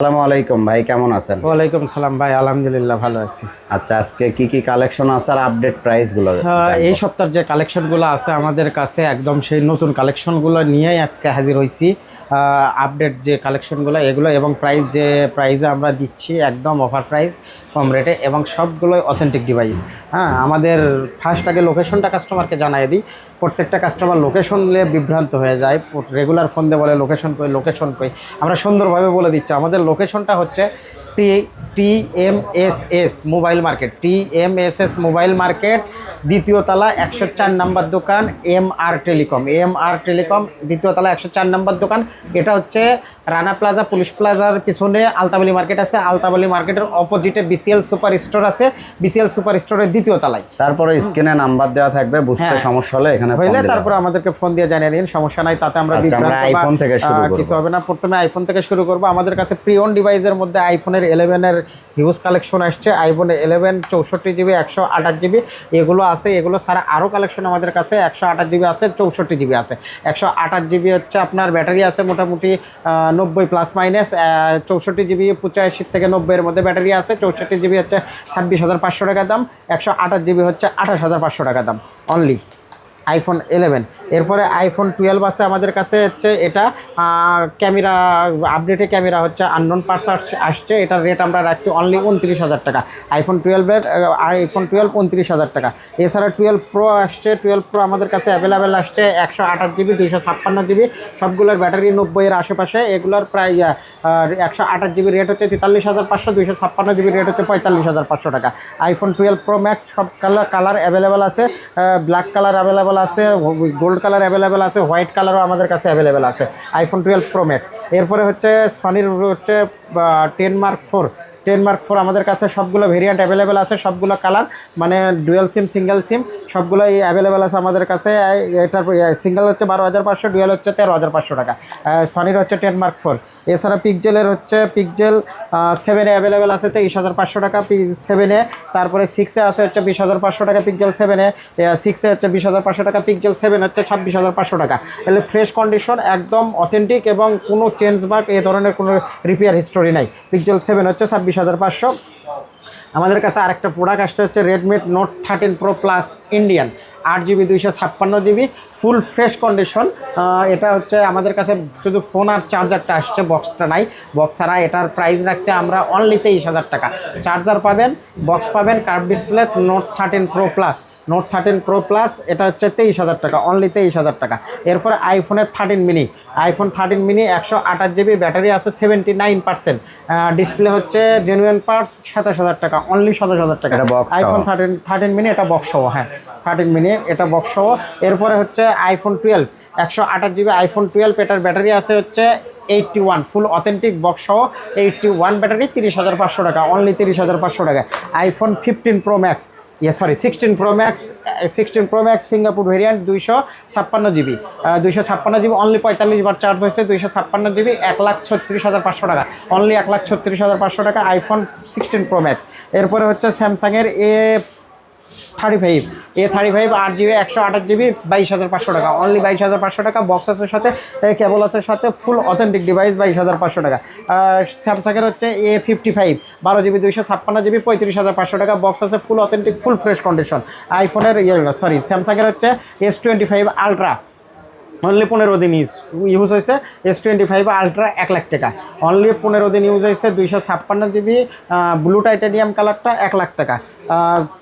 আসসালামু আলাইকুম ভাই কেমন আছেন? ওয়ালাইকুম সালাম ভাই আলহামদুলিল্লাহ ভালো আছি। আচ্ছা আজকে কি কি কালেকশন আছে আর আপডেট প্রাইসগুলো হ্যাঁ, এই সপ্তাহের যে কালেকশনগুলো আছে আমাদের কাছে একদম সেই নতুন কালেকশনগুলো নিয়েই আজকে হাজির হয়েছি আপডেট যে কালেকশনগুলো এগুলো এবং প্রাইস যে প্রাইসে আমরা দিচ্ছি একদম অফার প্রাইস কম রেটে এবং সবগুলোই অথেন্টিক ডিভাইস হ্যাঁ আমাদের ফার্স্ট আগে লোকেশনটা কাস্টমারকে জানাই দিই। প্রত্যেকটা কাস্টমার লোকেশন নিয়ে বিভ্রান্ত হয়ে যায়। রেগুলার ফোন দিয়ে বলে লোকেশন কই লোকেশন কই। আমরা সুন্দরভাবে বলে দিচ্ছি আমাদের লোকেশনটা হচ্ছে T T M S S mobile market. T M S S mobile market দ্বিতীয় তলা একশো চার নাম্বার দোকান M R telecom. M R telecom দ্বিতীয় তলা একশো চার নাম্বার দোকান। এটা হচ্ছে রানা প্লাজা পুলিশ প্লাজার পিছনে আলতাবালি মার্কেট আছে। আলতাবালি মার্কেটের অপোজিটে বিসিএল সুপার স্টোর আছে। বিসিএল সুপার স্টোরের দ্বিতীয় তলায়। তারপরে স্ক্রিনে নাম্বার দেওয়া থাকবে বুঝতে হ্যাঁ। সমস্যা হলে এখানে হইলে তারপরে আমাদেরকে ফোন দিয়ে জানিয়ে নিন সমস্যা নাই তাতে আমরা আচ্ছা, বা, iPhone থেকে শুরু করব। কিছু হবে না। প্রথমে আইফোন থেকে শুরু করব। আমাদের কাছে প্রিয়ন ডিভাইসের মধ্যে আইফোনের ইলেভেনের হিউজ কালেকশন আসছে আইফোন ইলেভেন চৌষট্টি জিবি একশো আঠাশ জিবি এগুলো আছে, এগুলো ছাড়া আরও কালেকশন আমাদের কাছে একশো আঠাশ জিবি আছে, চৌষট্টি জিবি আছে। একশো আঠাশ জিবি হচ্ছে আপনার ব্যাটারি আছে মোটামুটি নব্বই প্লাস মাইনাস চৌষট্টি জিবি পঁচাশি থেকে নব্বইয়ের মধ্যে ব্যাটারি আছে, চৌষট্টি জিবি হচ্ছে ছাব্বিশ হাজার পাঁচশো টাকা দাম, একশো আঠাশ জিবি হচ্ছে আঠাশ হাজার পাঁচশো টাকা দাম অনলি আইফোন ইলেভেন এরপরে আইফোন টুয়েলভ আছে আমাদের কাছে হচ্ছে এটা ক্যামেরা আপডেটে ক্যামেরা হচ্ছে আননোন পার্টস আসছে, এটার রেট আমরা রাখছি অনলি উনত্রিশ হাজার টাকা। আইফোন টুয়েলভের আইফোন টুয়েলভ উনত্রিশ হাজার টাকা। এছাড়া টুয়েলভ প্রো আসছে টুয়েলভ প্রো আমাদের কাছে অ্যাভেলেবেল আসছে একশো আঠাশ জিবি দুইশো ছাপ্পান্ন জিবি সবগুলোর ব্যাটারি নব্বইয়ের আশেপাশে, এগুলোর প্রায় একশো আঠাশ জিবি রেট হচ্ছে তেতাল্লিশ হাজার পাঁচশো, দুইশো ছাপ্পান্ন জিবি রেট হচ্ছে পঁয়তাল্লিশ হাজার পাঁচশো টাকা। আইফোন টুয়েলভ প্রো ম্যাক্স সব কালার কালার অ্যাভেলেবেল আছে ব্ল্যাক কালার অ্যাভেলেবেল আছে গোল্ড কালার অ্যাভেলেবেল আছে হোয়াইট কালারও আমাদের কাছে অ্যাভেলেবেল আছে আইফোন টুয়েলভ প্রো ম্যাক্স এরপরে হচ্ছে সনির হচ্ছে ten mark four ten mark four আমাদের কাছে সবগুলো ভেরিয়েন্ট অ্যাভেলেবেল আছে, সবগুলো কালার মানে ডুয়েল সিম সিঙ্গেল সিম সবগুলোই অ্যাভেলেবেল আছে আমাদের কাছে। এটার সিঙ্গেল হচ্ছে বারো হাজার পাঁচশো ডুয়েল হচ্ছে তেরো হাজার পাঁচশো টাকা। সনির হচ্ছে টেন মার্ক ফোর এছাড়া পিকজেলের হচ্ছে পিকজেল সেভেনে অ্যাভেলেবেল আছে তেইশ হাজার পাঁচশো টাকা সেভেনে তারপরে সিক্সে আছে হচ্ছে বিশ হাজার পাঁচশো টাকা পিকজেল সেভেনে সিক্সে হচ্ছে বিশ হাজার পাঁচশো টাকা পিকজেল সেভেন হচ্ছে ছাব্বিশ হাজার পাঁচশো টাকা। এলে ফ্রেশ কন্ডিশন একদম অথেন্টিক এবং কোনো চেঞ্জ বা এ ধরনের কোনো রিপেয়ার হিস্টোরি নাই। পিকজেল সেভেন হচ্ছে ছাব্বিশ হাজার পাঁচশো। আমাদের কাছে আরেকটা প্রোডাক্ট আসতে হচ্ছে Redmi note thirteen pro plus Indian আট জিবি দুইশো ছাপ্পান্ন জিবি ফুল ফ্রেশ কন্ডিশন এটা হচ্ছে আমাদের কাছে শুধু ফোন আর চার্জারটা আসছে বক্সটা নাই। বক্স ছাড়া এটার প্রাইস রাখছে আমরা অনলি তেইশ হাজার টাকা। চার্জার পাবেন বক্স পাবেন curve display note thirteen pro plus note thirteen pro plus এটা হচ্ছে তেইশ হাজার টাকা অনলি তেইশ হাজার টাকা। এরপরে আইফোনের thirteen mini iPhone thirteen mini একশো আঠাশ জিবি ব্যাটারি আছে সেভেন্টি নাইন পার্সেন্ট ডিসপ্লে হচ্ছে জেনুইন পার্টস সাতাশ হাজার টাকা অনলি সাতাশ হাজার টাকা। আইফোন থার্টিন থার্টিন মিনি এটা বক্স সহ হ্যাঁ থার্টিন মিনি এটা বক্স সহ। এরপরে হচ্ছে আইফোন টুয়েলভ একশো আঠাশ জিবি আইফোন টুয়েলভ এটার ব্যাটারি আছে হচ্ছে eighty one full authentic box সহ। এইটটি ওয়ান ব্যাটারি তিরিশ হাজার পাঁচশো টাকা অনলি তিরিশ হাজার পাঁচশো টাকা। আইফোন ফিফটিন প্রো ম্যাক্স ইয়ে sorry sixteen pro max sixteen pro max Singapore variant দুইশো ছাপ্পান্ন জিবি। দুইশো ছাপ্পান্ন জিবি অনলি পঁয়তাল্লিশ বার চার্জ হয়েছে, দুইশো ছাপ্পান্ন জিবি, এক লাখ ছত্রিশ হাজার পাঁচশো টাকা। অনলি এক লাখ ছত্রিশ হাজার পাঁচশো টাকা আইফোন সিক্সটিন প্রো ম্যাক্স এরপরে হচ্ছে স্যামসাংয়ের A thirty five A thirty five আট জিবি একশো আঠাশ জিবি বাইশ হাজার পাঁচশো টাকা। অনলি বাইশ হাজার পাঁচশো টাকা বক্স আছে সাথে কেবল আছে সাথে ফুল অথেন্টিক ডিভাইস বাইশ হাজার পাঁচশো টাকা। স্যামসাংয়ের হচ্ছে এ ফিফটি ফাইভ বারো জিবি দুইশো ছাপ্পান্ন জিবি পঁয়ত্রিশ হাজার পাঁচশো টাকা বক্স আছে full authentic full fresh condition আইফোনের সরি স্যামসাংয়ের হচ্ছে S twenty five ultra only পনেরো দিন ইউজ ইউজ হয়েছে এস টোয়েন্টি ফাইভ আলট্রা এক লাখ টাকা। অনলি পনেরো দিন ইউজ হয়েছে দুইশো ছাপ্পান্ন জিবি ব্লু টাইটানিয়াম কালারটা এক লাখ টাকা।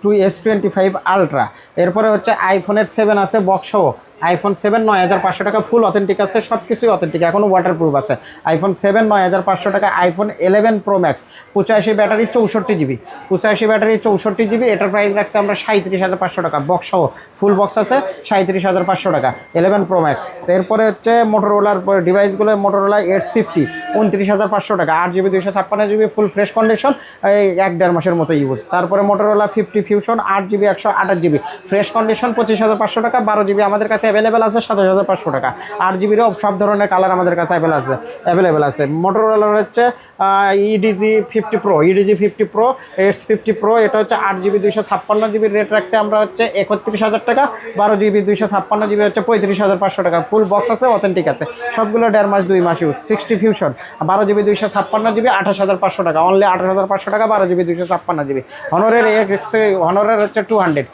Two S twenty five ultra এরপরে হচ্ছে আইফোনের সেভেন আছে বক্সও আইফোন সেভেন নয় হাজার পাঁচশো টাকা ফুল অথেন্টিক আছে সব কিছুই অথেন্টিক এখনও ওয়াটারপ্রুফ আছে। আইফোন সেভেন নয় হাজার পাঁচশো টাকা আইফোন ইলেভেন প্রো ম্যাক্স পঁচাশি ব্যাটারি চৌষট্টি জিবি পঁচাশি ব্যাটারি চৌষট্টি জিবি এটার প্রাইস রাখছে আমরা সাঁত্রিশ হাজার পাঁচশো টাকা বক্স সহ ফুল বক্স আছে সাঁত্রিশ হাজার পাঁচশো টাকা ইলেভেন প্রো ম্যাক্স এরপরে হচ্ছে মোটরোলার ডিভাইসগুলো মোটরোলা এইটস ফিফটি উনত্রিশ হাজার পাঁচশো টাকা, আট জিবি দুইশো ছাপ্পান্ন জিবি ফুল ফ্রেশ কন্ডিশন এই এক দেড় মাসের মতো ইউজ তারপরে মোটরোলা ফিফটি ফিউশন আট জিবি একশো আঠাশ জিবি ফ্রেশ কন্ডিশন পঁচিশ হাজার পাঁচশো টাকা, বারো জিবি আমাদের কাছে অ্যাভেলেবেল আছে সাতাশ হাজার পাঁচশো টাকা। আট জিবিরও সব ধরনের কালার আমাদের কাছে অ্যাভেলেবল আছে অ্যাভেলেবেল আছে। মোটরওয়ালার হচ্ছে edge fifty pro edge fifty pro eights fifty pro এটা হচ্ছে আট জিবি দুইশো ছাপ্পান্ন জিবির রেট রাখছে আমরা হচ্ছে একত্রিশ হাজার টাকা, বারো জিবি দুইশো ছাপ্পান্ন জিবি হচ্ছে পঁয়ত্রিশ হাজার পাঁচশো টাকা। ফুল বক্স আছে অথেন্টিক আছে। সবগুলো দেড় মাস, দুই মাস ইউজ সিক্সটি ফিউশন বারো জিবি দুইশো ছাপ্পান্ন জিবি আঠাশ হাজার পাঁচশো টাকা। অনলি আঠাশ হাজার পাঁচশো টাকা, বারো জিবি দুইশো ছাপ্পান্ন জিবি হনরের এক্স হনরের হচ্ছে টু হান্ড্রেড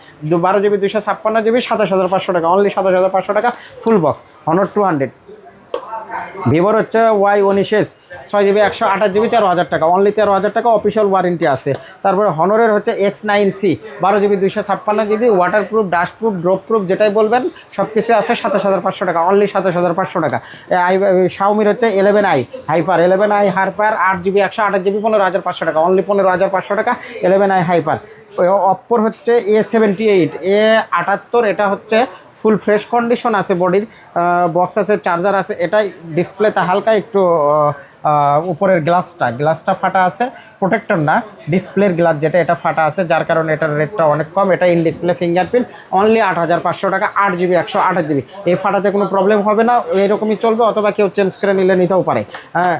বারো জিবি দুইশো ছাপ্পান্ন জিবি সাতাশ হাজার পাঁচশো টাকা। অনলি সাতাশ হাজার পাঁচশো টাকা full box Honor two hundred ভিভোর হচ্ছে ওয়াই উনিশেস ছয় জিবি একশো আঠাশ জিবি তেরো হাজার টাকা। অনলি তেরো হাজার টাকা অফিসিয়াল ওয়ারেন্টি আছে। তারপরে হনরের হচ্ছে এক্স নাইন সি বারো জিবি দুইশো ছাপ্পান্ন GB waterproof dustproof drop proof যেটাই বলবেন সব কিছু আছে সাতাশ হাজার পাঁচশো টাকা। অনলি সাতাশ হাজার পাঁচশো টাকা। আই শাওমির হচ্ছে eleven I hyper eleven I hyper আট জিবি একশো আঠাশ জিবি পনেরো হাজার পাঁচশো টাকা। অনলি পনেরো হাজার পাঁচশো টাকা ইলেভেন আই হাইপার অপ্পোর হচ্ছে এ সেভেন্টি এইট এ আটাত্তর, এটা হচ্ছে ফুল ফ্রেশ কন্ডিশন আছে বডির বক্স আছে চার্জার আছে, এটাই ডিসপ্লেতে হালকা একটু উপরের গ্লাসটা গ্লাসটা ফাটা আছে প্রোটেক্টর না, ডিসপ্লের গ্লাস যেটা, এটা ফাটা আছে, যার কারণে এটার রেটটা অনেক কম, এটা ইন ডিসপ্লে ফিঙ্গারপ্রিন্ট অনলি আট হাজার পাঁচশো টাকা, আট জিবি, একশো আঠাশ জিবি। এই ফাটাতে কোনো প্রবলেম হবে না, এরকমই চলবে, অথবা কেউ চেঞ্জ করে নিলে নিতেও পারে। হ্যাঁ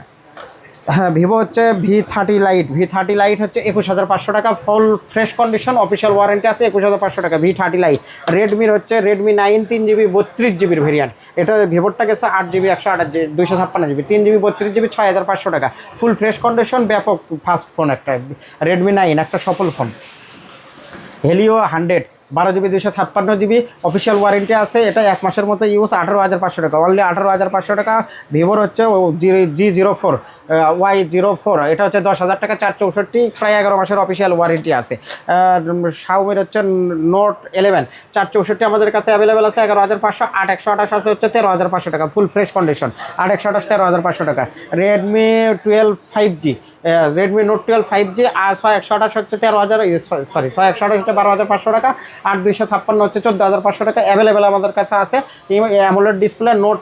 হ্যাঁ ভিভো হচ্ছে V thirty lite V thirty lite হচ্ছে একুশ হাজার পাঁচশো টাকা full fresh condition official warranty আছে একুশ হাজার পাঁচশো টাকা। ভি থার্টি লাইট রেডমির হচ্ছে রেডমি নাইন তিন জিবি, বত্রিশ জিবির ভেরিয়েন্ট এটা ভিভোরটা গেছে আট জিবি, একশো আঠাশ জিবি, দুইশো ছাপ্পান্ন জিবি, তিন জিবি, বত্রিশ জিবি, ছয় হাজার পাঁচশো টাকা। ফুল ফ্রেশ কন্ডিশন ব্যাপক ফাস্ট ফোন একটা। রেডমি নাইন একটা সফল ফোন হেলিও হান্ড্রেড বারো জিবি দুশো ছাপ্পান্ন জিবি অফিসিয়াল ওয়ারেন্টি আছে। এটা এক মাসের মতো ইউজ আঠারো হাজার পাঁচশো টাকা। অনলি আঠারো হাজার পাঁচশো টাকা। ভিভোর হচ্ছে G zero four Y zero four এটা হচ্ছে দশ হাজার টাকা, চার চৌষট্টি, প্রায় এগারো মাসের অফিসিয়াল ওয়ারেন্টি আছে। শাওমির হচ্ছে নোট ইলেভেন চার চৌষট্টি আমাদের কাছে অ্যাভেলেবেল আছে, এগারো হাজার পাঁচশো, আট একশো আঠাশ আছে হচ্ছে তেরো হাজার পাঁচশো টাকা ফুল ফ্রেশ কন্ডিশন আট একশো আঠাশ, তেরো হাজার পাঁচশো টাকা। Redmi twelve five G Redmi note twelve five G আর ছয় একশো আঠাশ হচ্ছে তেরো হাজার সরি ছয় একশো আঠাশ হচ্ছে বারো হাজার পাঁচশো টাকা, আর দুইশো ছাপ্পান্ন হচ্ছে চোদ্দ হাজার পাঁচশো টাকা অ্যাভেলেবেল আমাদের কাছে আছে। AMOLED display note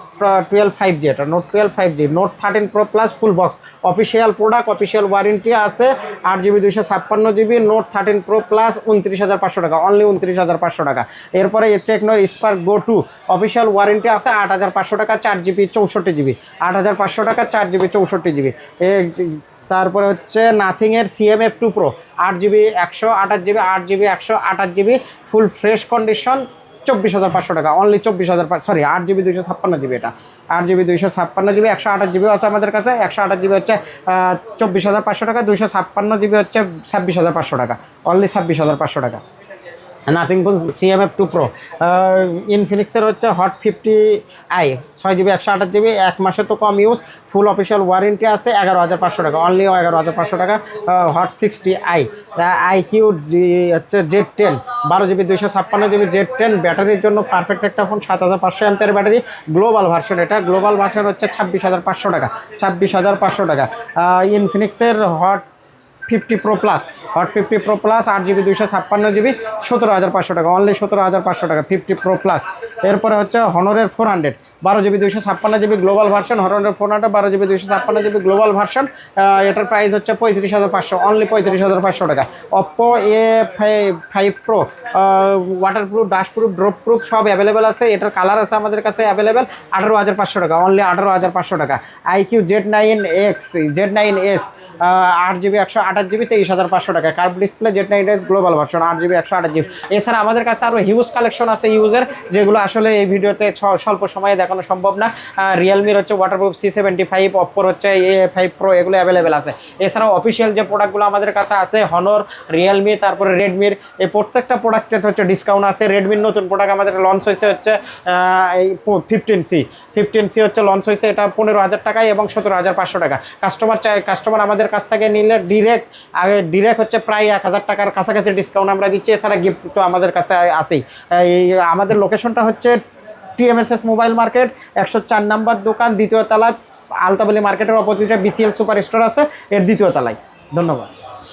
twelve five G এটা note twelve five G note thirteen pro plus full box official product official warranty আছে, আট জিবি দুইশো ছাপ্পান্ন GB note thirteen pro plus উনত্রিশ হাজার পাঁচশো টাকা অনলি উনত্রিশ হাজার পাঁচশো টাকা। এরপরে টেকনোর Spark Go two official warranty আছে, আট হাজার পাঁচশো টাকা, চার জিবি চৌষট্টি জিবি আট হাজার পাঁচশো টাকা, চার জিবি চৌষট্টি জিবি তারপরে হচ্ছে নাথিংয়ের সিএমএফ টু প্রো আট জিবি একশো আঠাশ জিবি আট জিবি একশো আঠাশ জিবি ফুল ফ্রেশ কন্ডিশন চব্বিশ হাজার পাঁচশো টাকা। অনলি চব্বিশ হাজার সরি আট জিবি দুইশো ছাপ্পান্ন জিবি এটা। আট জিবি দুইশো ছাপ্পান্ন জিবি একশো আঠাশ জিবি আছে আমাদের কাছে। একশো আঠাশ জিবি হচ্ছে চব্বিশ হাজার পাঁচশো টাকা, দুইশো ছাপ্পান্ন জিবি হচ্ছে ছাব্বিশ হাজার পাঁচশো টাকা। অনলি ছাব্বিশ হাজার পাঁচশো টাকা। Nothing phone CMF two pro ইনফিনিক্সের হচ্ছে হট ফিফটি আই ছয় জিবি একশো আঠাশ জিবি এক মাসে তো কম ইউজ ফুল অফিসিয়াল ওয়ারেন্টি আছে এগারো হাজার পাঁচশো টাকা। অনলি এগারো হাজার পাঁচশো টাকা hot sixty I I Q হচ্ছে জেড টেন বারো জিবি দুইশো ছাপ্পান্ন জিবি জেড টেন ব্যাটারির জন্য পারফেক্ট একটা ফোন সাত হাজার পাঁচশো এমপের ব্যাটারি। গ্লোবাল ভার্সন এটা। গ্লোবাল ভার্সন হচ্ছে ছাব্বিশ হাজার পাঁচশো টাকা। ছাব্বিশ হাজার পাঁচশো টাকা। ইনফিনিক্সের Hot fifty pro plus. Hot fifty pro plus আট জিবি দুইশো ছাপ্পান্ন জিবি, সতেরো হাজার পাঁচশো টাকা। অনলি সতেরো হাজার পাঁচশো টাকা, ফিফটি প্রো প্লাস। এরপরে হচ্ছে হনরের ফোর হান্ড্রেড বারো জিবি দুইশো ছাপ্পান্ন জিবি গ্লোবাল ভার্সন হনরের ফোর হান্ড্রেড বারো জিবি দুইশো ছাপ্পান্ন জিবি গ্লোবাল ভার্সন এটার প্রাইস হচ্ছে পঁয়ত্রিশ হাজার পাঁচশো অনলি পঁয়ত্রিশ হাজার পাঁচশো টাকা। Oppo A five pro waterproof dustproof drop proof সব অ্যাভেলেবেল আছে। এটার কালার আছে আমাদের কাছে অ্যাভেলেবেল আঠারো হাজার পাঁচশো টাকা অনলি আঠারো হাজার পাঁচশো টাকা। IQOO Z nine X Z nine S আট জিবি, একশো আঠাশ জিবি, তেইশ হাজার পাঁচশো টাকা। Curve display Z nine global version আট জিবি, একশো আঠাশ জিবি। এছাড়া আমাদের কাছে আরও হিউজ কালেকশন আছে ইউজের যেগুলো আসলে এই ভিডিওতে স্বল্প সময়ে দেখানো সম্ভব না। রিয়েলমির হচ্ছে ওয়াটারপ্রুফ সি সেভেন্টি ফাইভ অপ্পোর হচ্ছে এ ফাইভ প্রো এগুলো অ্যাভেলেবেল আছে। এছাড়াও অফিসিয়াল যে প্রোডাক্টগুলো আমাদের কাছে আছে হনর রিয়েলমি তারপরে রেডমির এই প্রত্যেকটা প্রোডাক্টের হচ্ছে ডিসকাউন্ট আছে। রেডমির নতুন প্রোডাক্ট আমাদের লঞ্চ হয়েছে হচ্ছে এই ফিফটিন সি ফিফটিন সি হচ্ছে লঞ্চ হয়েছে, এটা পনেরো হাজার টাকায় এবং সতেরো হাজার পাঁচশো টাকা। কাস্টমার চাই কাস্টমার আমাদের কাছ থেকে নিলে ডিরেক্ট আগে ডিরেক্ট হচ্ছে প্রায় এক হাজার টাকার কাছাকাছি ডিসকাউন্ট আমরা দিচ্ছি, এছাড়া গিফট তো আমাদের কাছে আসেই এই আমাদের লোকেশনটা হচ্ছে টিএমএসএস মোবাইল মার্কেট একশো চার নাম্বার দোকান, দ্বিতীয় তলায় আলতাবলি মার্কেটের অপোজিটে বিসিএল সুপার স্টোর আছে, এর দ্বিতীয় তলায়। ধন্যবাদ।